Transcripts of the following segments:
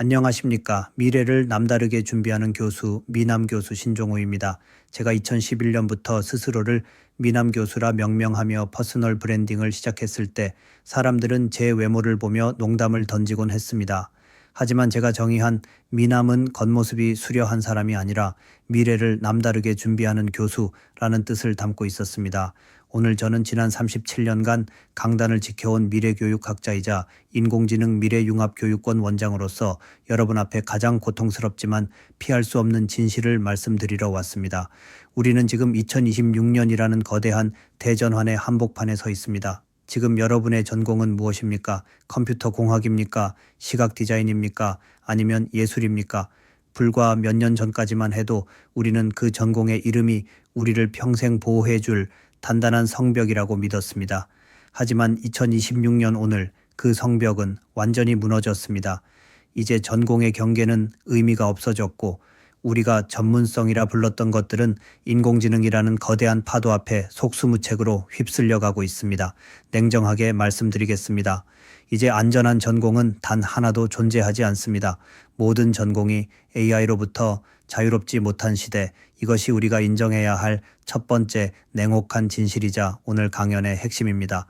안녕하십니까. 미래를 남다르게 준비하는 교수 미남 교수 신종호입니다. 제가 2011년부터 스스로를 미남 교수라 명명하며 퍼스널 브랜딩을 시작했을 때 사람들은 제 외모를 보며 농담을 던지곤 했습니다. 하지만 제가 정의한 미남은 겉모습이 수려한 사람이 아니라 미래를 남다르게 준비하는 교수라는 뜻을 담고 있었습니다. 오늘 저는 지난 37년간 강단을 지켜온 미래교육학자이자 인공지능 미래융합교육권 원장으로서 여러분 앞에 가장 고통스럽지만 피할 수 없는 진실을 말씀드리러 왔습니다. 우리는 지금 2026년이라는 거대한 대전환의 한복판에 서 있습니다. 지금 여러분의 전공은 무엇입니까? 컴퓨터 공학입니까? 시각 디자인입니까? 아니면 예술입니까? 불과 몇 년 전까지만 해도 우리는 그 전공의 이름이 우리를 평생 보호해 줄 단단한 성벽이라고 믿었습니다. 하지만 2026년 오늘 그 성벽은 완전히 무너졌습니다. 이제 전공의 경계는 의미가 없어졌고 우리가 전문성이라 불렀던 것들은 인공지능이라는 거대한 파도 앞에 속수무책으로 휩쓸려 가고 있습니다. 냉정하게 말씀드리겠습니다. 이제 안전한 전공은 단 하나도 존재하지 않습니다. 모든 전공이 AI로부터 자유롭지 못한 시대, 이것이 우리가 인정해야 할 첫 번째 냉혹한 진실이자 오늘 강연의 핵심입니다.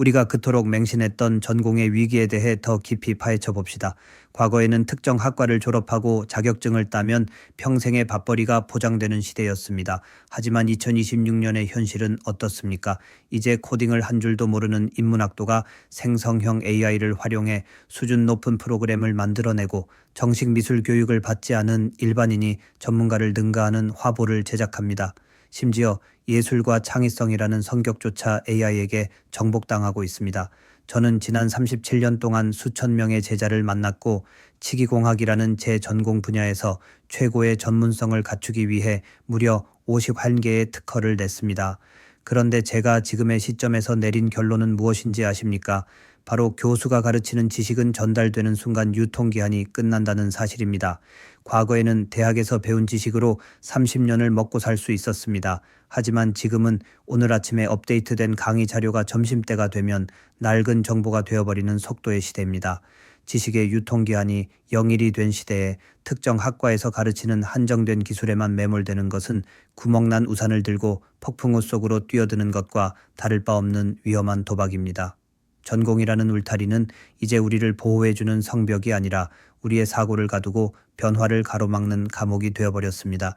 우리가 그토록 맹신했던 전공의 위기에 대해 더 깊이 파헤쳐 봅시다. 과거에는 특정 학과를 졸업하고 자격증을 따면 평생의 밥벌이가 보장되는 시대였습니다. 하지만 2026년의 현실은 어떻습니까? 이제 코딩을 한 줄도 모르는 인문학도가 생성형 AI를 활용해 수준 높은 프로그램을 만들어내고 정식 미술 교육을 받지 않은 일반인이 전문가를 능가하는 화보를 제작합니다. 심지어 예술과 창의성이라는 성격조차 AI에게 정복당하고 있습니다. 저는 지난 37년 동안 수천 명의 제자를 만났고 치기공학이라는 제 전공 분야에서 최고의 전문성을 갖추기 위해 무려 51개의 특허를 냈습니다. 그런데 제가 지금의 시점에서 내린 결론은 무엇인지 아십니까? 바로 교수가 가르치는 지식은 전달되는 순간 유통기한이 끝난다는 사실입니다. 과거에는 대학에서 배운 지식으로 30년을 먹고 살 수 있었습니다. 하지만 지금은 오늘 아침에 업데이트된 강의 자료가 점심때가 되면 낡은 정보가 되어버리는 속도의 시대입니다. 지식의 유통기한이 영일이 된 시대에 특정 학과에서 가르치는 한정된 기술에만 매몰되는 것은 구멍난 우산을 들고 폭풍우 속으로 뛰어드는 것과 다를 바 없는 위험한 도박입니다. 전공이라는 울타리는 이제 우리를 보호해주는 성벽이 아니라 우리의 사고를 가두고 변화를 가로막는 감옥이 되어버렸습니다.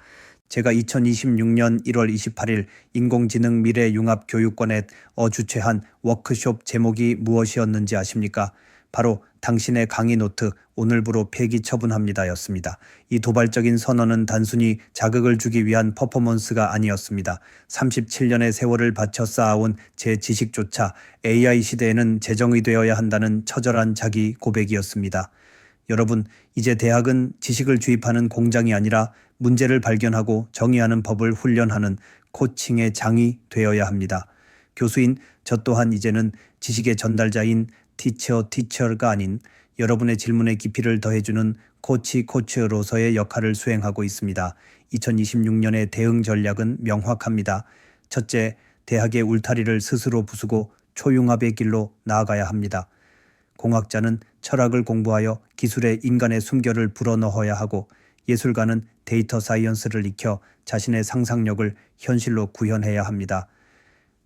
제가 2026년 1월 28일 인공지능 미래 융합 교육권에 어주최한 워크숍 제목이 무엇이었는지 아십니까? 바로 당신의 강의 노트 오늘부로 폐기 처분합니다였습니다. 이 도발적인 선언은 단순히 자극을 주기 위한 퍼포먼스가 아니었습니다. 37년의 세월을 바쳐 쌓아온 제 지식조차 AI 시대에는 재정의 되어야 한다는 처절한 자기 고백이었습니다. 여러분, 이제 대학은 지식을 주입하는 공장이 아니라 문제를 발견하고 정의하는 법을 훈련하는 코칭의 장이 되어야 합니다. 교수인 저 또한 이제는 지식의 전달자인 티처 티처가 아닌 여러분의 질문의 깊이를 더해주는 코치 코치로서의 역할을 수행하고 있습니다. 2026년의 대응 전략은 명확합니다. 첫째, 대학의 울타리를 스스로 부수고 초융합의 길로 나아가야 합니다. 공학자는 철학을 공부하여 기술에 인간의 숨결을 불어넣어야 하고 예술가는 데이터 사이언스를 익혀 자신의 상상력을 현실로 구현해야 합니다.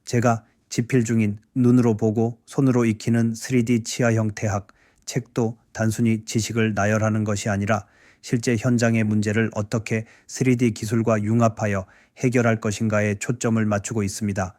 제가 집필 중인 눈으로 보고 손으로 익히는 3D 치아 형 태학 책도 단순히 지식을 나열하는 것이 아니라 실제 현장의 문제를 어떻게 3D 기술과 융합하여 해결할 것인가에 초점을 맞추고 있습니다.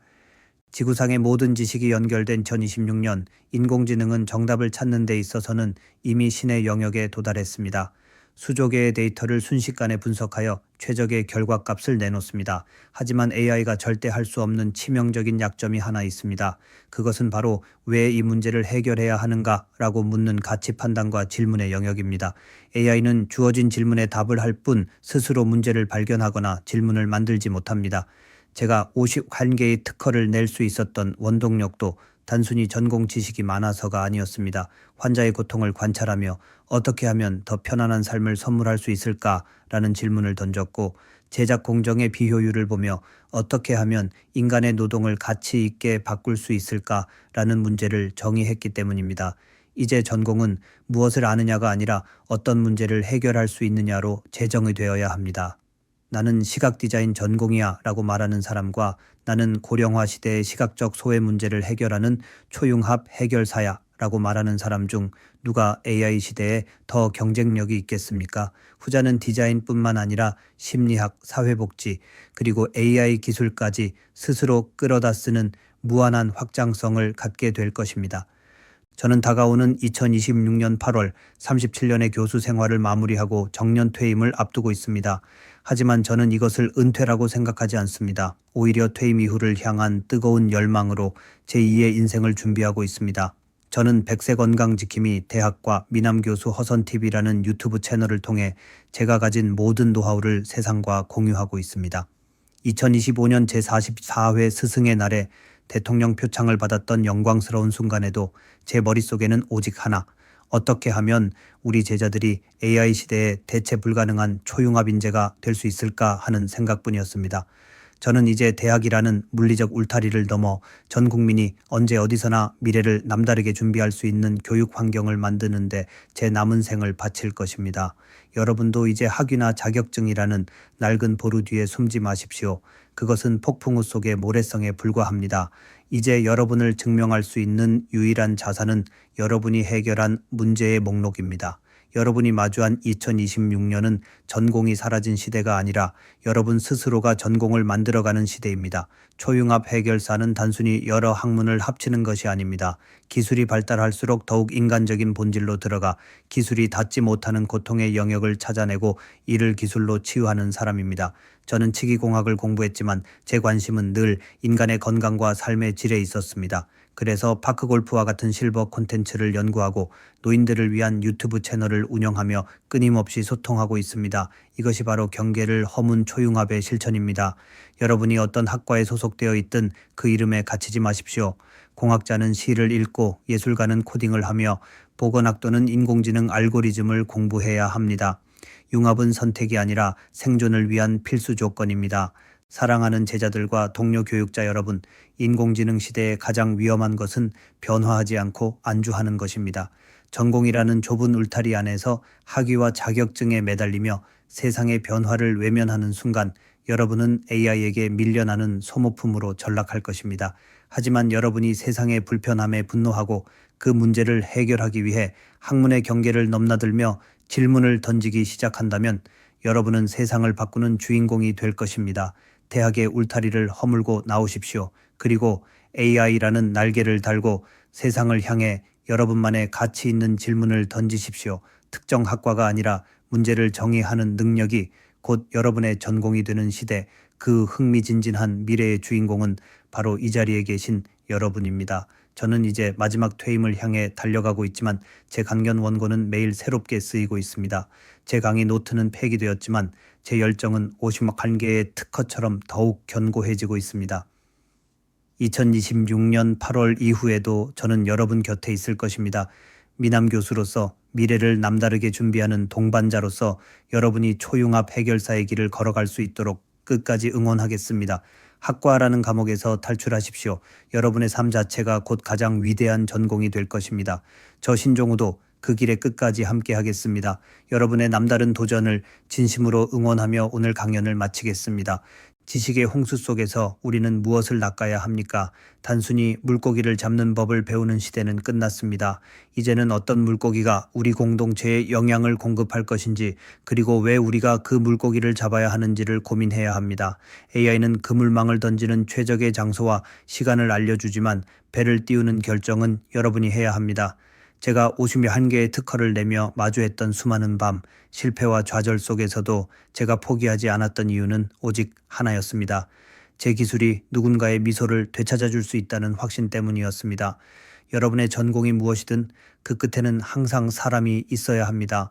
지구상의 모든 지식이 연결된 2026년 인공지능은 정답을 찾는 데 있어서는 이미 신의 영역에 도달했습니다. 수조 개의 데이터를 순식간에 분석하여 최적의 결과값을 내놓습니다. 하지만 AI가 절대 할 수 없는 치명적인 약점이 하나 있습니다. 그것은 바로 왜 이 문제를 해결해야 하는가라고 묻는 가치 판단과 질문의 영역입니다. AI는 주어진 질문에 답을 할 뿐 스스로 문제를 발견하거나 질문을 만들지 못합니다. 제가 51개의 특허를 낼 수 있었던 원동력도 단순히 전공 지식이 많아서가 아니었습니다. 환자의 고통을 관찰하며 어떻게 하면 더 편안한 삶을 선물할 수 있을까라는 질문을 던졌고 제작 공정의 비효율을 보며 어떻게 하면 인간의 노동을 가치 있게 바꿀 수 있을까라는 문제를 정의했기 때문입니다. 이제 전공은 무엇을 아느냐가 아니라 어떤 문제를 해결할 수 있느냐로 재정이 되어야 합니다. 나는 시각 디자인 전공이야 라고 말하는 사람과 나는 고령화 시대의 시각적 소외 문제를 해결하는 초융합 해결사야 라고 말하는 사람 중 누가 AI 시대에 더 경쟁력이 있겠습니까? 후자는 디자인뿐만 아니라 심리학, 사회복지, 그리고 AI 기술까지 스스로 끌어다 쓰는 무한한 확장성을 갖게 될 것입니다. 저는 다가오는 2026년 8월 37년의 교수 생활을 마무리하고 정년 퇴임을 앞두고 있습니다. 하지만 저는 이것을 은퇴라고 생각하지 않습니다. 오히려 퇴임 이후를 향한 뜨거운 열망으로 제2의 인생을 준비하고 있습니다. 저는 백세 건강 지킴이 대학과 미남 교수 허선 TV라는 유튜브 채널을 통해 제가 가진 모든 노하우를 세상과 공유하고 있습니다. 2025년 제44회 스승의 날에 대통령 표창을 받았던 영광스러운 순간에도 제 머릿속에는 오직 하나. 어떻게 하면 우리 제자들이 AI 시대에 대체 불가능한 초융합 인재가 될 수 있을까 하는 생각뿐이었습니다. 저는 이제 대학이라는 물리적 울타리를 넘어 전 국민이 언제 어디서나 미래를 남다르게 준비할 수 있는 교육 환경을 만드는데 제 남은 생을 바칠 것입니다. 여러분도 이제 학위나 자격증이라는 낡은 보루 뒤에 숨지 마십시오. 그것은 폭풍우 속의 모래성에 불과합니다. 이제 여러분을 증명할 수 있는 유일한 자산은 여러분이 해결한 문제의 목록입니다. 여러분이 마주한 2026년은 전공이 사라진 시대가 아니라 여러분 스스로가 전공을 만들어가는 시대입니다. 초융합 해결사는 단순히 여러 학문을 합치는 것이 아닙니다. 기술이 발달할수록 더욱 인간적인 본질로 들어가 기술이 닿지 못하는 고통의 영역을 찾아내고 이를 기술로 치유하는 사람입니다. 저는 치기공학을 공부했지만 제 관심은 늘 인간의 건강과 삶의 질에 있었습니다. 그래서 파크골프와 같은 실버 콘텐츠를 연구하고 노인들을 위한 유튜브 채널을 운영하며 끊임없이 소통하고 있습니다. 이것이 바로 경계를 허문 초융합의 실천입니다. 여러분이 어떤 학과에 소속되어 있든 그 이름에 갇히지 마십시오. 공학자는 시를 읽고 예술가는 코딩을 하며 보건학도는 인공지능 알고리즘을 공부해야 합니다. 융합은 선택이 아니라 생존을 위한 필수 조건입니다. 사랑하는 제자들과 동료 교육자 여러분, 인공지능 시대의 가장 위험한 것은 변화하지 않고 안주하는 것입니다. 전공이라는 좁은 울타리 안에서 학위와 자격증에 매달리며 세상의 변화를 외면하는 순간 여러분은 AI에게 밀려나는 소모품으로 전락할 것입니다. 하지만 여러분이 세상의 불편함에 분노하고 그 문제를 해결하기 위해 학문의 경계를 넘나들며 질문을 던지기 시작한다면 여러분은 세상을 바꾸는 주인공이 될 것입니다. 대학의 울타리를 허물고 나오십시오. 그리고 AI라는 날개를 달고 세상을 향해 여러분만의 가치 있는 질문을 던지십시오. 특정 학과가 아니라 문제를 정의하는 능력이 곧 여러분의 전공이 되는 시대 그 흥미진진한 미래의 주인공은 바로 이 자리에 계신 여러분입니다. 저는 이제 마지막 퇴임을 향해 달려가고 있지만 제 강연 원고는 매일 새롭게 쓰이고 있습니다. 제 강의 노트는 폐기되었지만 제 열정은 오시막 한 개의 특허처럼 더욱 견고해지고 있습니다. 2026년 8월 이후에도 저는 여러분 곁에 있을 것입니다. 미남 교수로서 미래를 남다르게 준비하는 동반자로서 여러분이 초융합 해결사의 길을 걸어갈 수 있도록 끝까지 응원하겠습니다. 학과라는 감옥에서 탈출하십시오. 여러분의 삶 자체가 곧 가장 위대한 전공이 될 것입니다. 저 신종우도 그 길의 끝까지 함께 하겠습니다. 여러분의 남다른 도전을 진심으로 응원하며 오늘 강연을 마치겠습니다. 지식의 홍수 속에서 우리는 무엇을 낚아야 합니까? 단순히 물고기를 잡는 법을 배우는 시대는 끝났습니다. 이제는 어떤 물고기가 우리 공동체에 영향을 공급할 것인지 그리고 왜 우리가 그 물고기를 잡아야 하는지를 고민해야 합니다. AI는 그물망을 던지는 최적의 장소와 시간을 알려주지만 배를 띄우는 결정은 여러분이 해야 합니다. 제가 51개의 특허를 내며 마주했던 수많은 밤, 실패와 좌절 속에서도 제가 포기하지 않았던 이유는 오직 하나였습니다. 제 기술이 누군가의 미소를 되찾아줄 수 있다는 확신 때문이었습니다. 여러분의 전공이 무엇이든 그 끝에는 항상 사람이 있어야 합니다.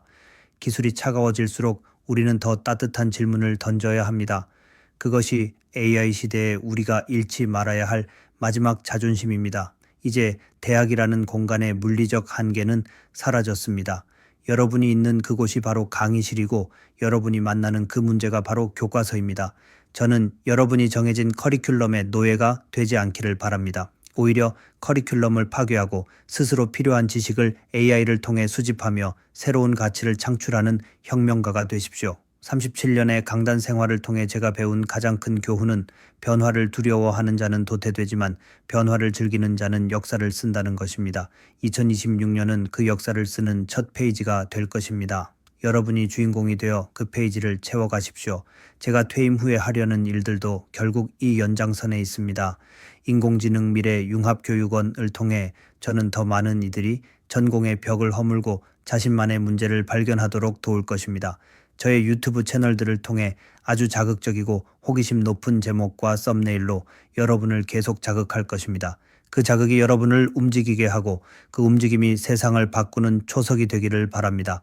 기술이 차가워질수록 우리는 더 따뜻한 질문을 던져야 합니다. 그것이 AI 시대에 우리가 잃지 말아야 할 마지막 자존심입니다. 이제 대학이라는 공간의 물리적 한계는 사라졌습니다. 여러분이 있는 그곳이 바로 강의실이고 여러분이 만나는 그 문제가 바로 교과서입니다. 저는 여러분이 정해진 커리큘럼의 노예가 되지 않기를 바랍니다. 오히려 커리큘럼을 파괴하고 스스로 필요한 지식을 AI를 통해 수집하며 새로운 가치를 창출하는 혁명가가 되십시오. 37년의 강단 생활을 통해 제가 배운 가장 큰 교훈은 변화를 두려워하는 자는 도태되지만 변화를 즐기는 자는 역사를 쓴다는 것입니다. 2026년은 그 역사를 쓰는 첫 페이지가 될 것입니다. 여러분이 주인공이 되어 그 페이지를 채워가십시오. 제가 퇴임 후에 하려는 일들도 결국 이 연장선에 있습니다. 인공지능 미래 융합교육원을 통해 저는 더 많은 이들이 전공의 벽을 허물고 자신만의 문제를 발견하도록 도울 것입니다. 저의 유튜브 채널들을 통해 아주 자극적이고 호기심 높은 제목과 썸네일로 여러분을 계속 자극할 것입니다. 그 자극이 여러분을 움직이게 하고 그 움직임이 세상을 바꾸는 초석이 되기를 바랍니다.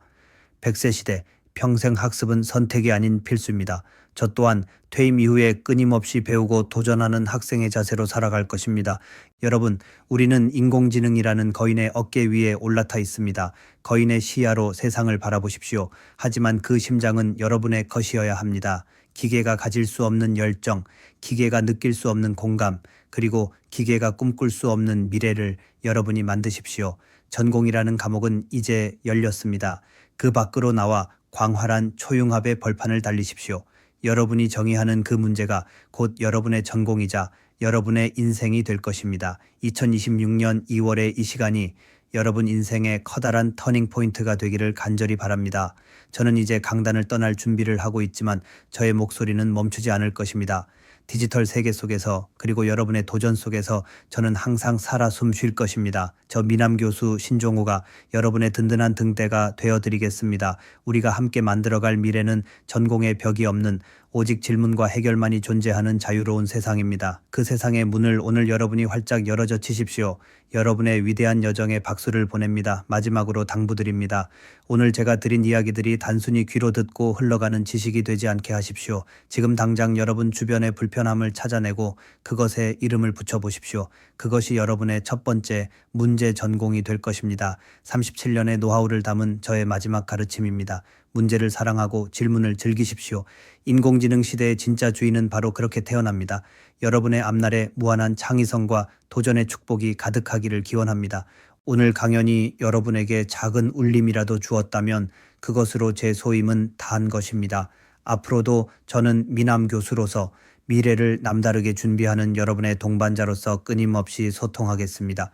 100세 시대 평생 학습은 선택이 아닌 필수입니다. 저 또한 퇴임 이후에 끊임없이 배우고 도전하는 학생의 자세로 살아갈 것입니다. 여러분, 우리는 인공지능이라는 거인의 어깨 위에 올라타 있습니다. 거인의 시야로 세상을 바라보십시오. 하지만 그 심장은 여러분의 것이어야 합니다. 기계가 가질 수 없는 열정, 기계가 느낄 수 없는 공감, 그리고 기계가 꿈꿀 수 없는 미래를 여러분이 만드십시오. 전공이라는 과목은 이제 열렸습니다. 그 밖으로 나와 광활한 초융합의 벌판을 달리십시오. 여러분이 정의하는 그 문제가 곧 여러분의 전공이자 여러분의 인생이 될 것입니다. 2026년 2월의 이 시간이 여러분 인생의 커다란 터닝 포인트가 되기를 간절히 바랍니다. 저는 이제 강단을 떠날 준비를 하고 있지만 저의 목소리는 멈추지 않을 것입니다. 디지털 세계 속에서 그리고 여러분의 도전 속에서 저는 항상 살아 숨 쉴 것입니다. 저 미남 교수 신종호가 여러분의 든든한 등대가 되어 드리겠습니다. 우리가 함께 만들어갈 미래는 전공의 벽이 없는 오직 질문과 해결만이 존재하는 자유로운 세상입니다. 그 세상의 문을 오늘 여러분이 활짝 열어젖 치십시오. 여러분의 위대한 여정에 박수를 보냅니다. 마지막으로 당부드립니다. 오늘 제가 드린 이야기들이 단순히 귀로 듣고 흘러가는 지식이 되지 않게 하십시오. 지금 당장 여러분 주변의 불편함을 찾아내고 그것에 이름을 붙여보십시오. 그것이 여러분의 첫 번째 문제 전공이 될 것입니다. 37년의 노하우를 담은 저의 마지막 가르침입니다. 문제를 사랑하고 질문을 즐기십시오. 인공지능 시대의 진짜 주인은 바로 그렇게 태어납니다. 여러분의 앞날에 무한한 창의성과 도전의 축복이 가득하기를 기원합니다. 오늘 강연이 여러분에게 작은 울림이라도 주었다면 그것으로 제 소임은 다한 것입니다. 앞으로도 저는 미남 교수로서 미래를 남다르게 준비하는 여러분의 동반자로서 끊임없이 소통하겠습니다.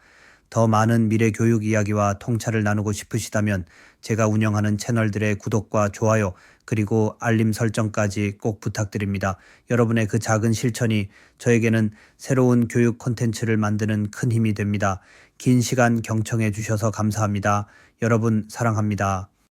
더 많은 미래 교육 이야기와 통찰을 나누고 싶으시다면 제가 운영하는 채널들의 구독과 좋아요 그리고 알림 설정까지 꼭 부탁드립니다. 여러분의 그 작은 실천이 저에게는 새로운 교육 콘텐츠를 만드는 큰 힘이 됩니다. 긴 시간 경청해 주셔서 감사합니다. 여러분 사랑합니다.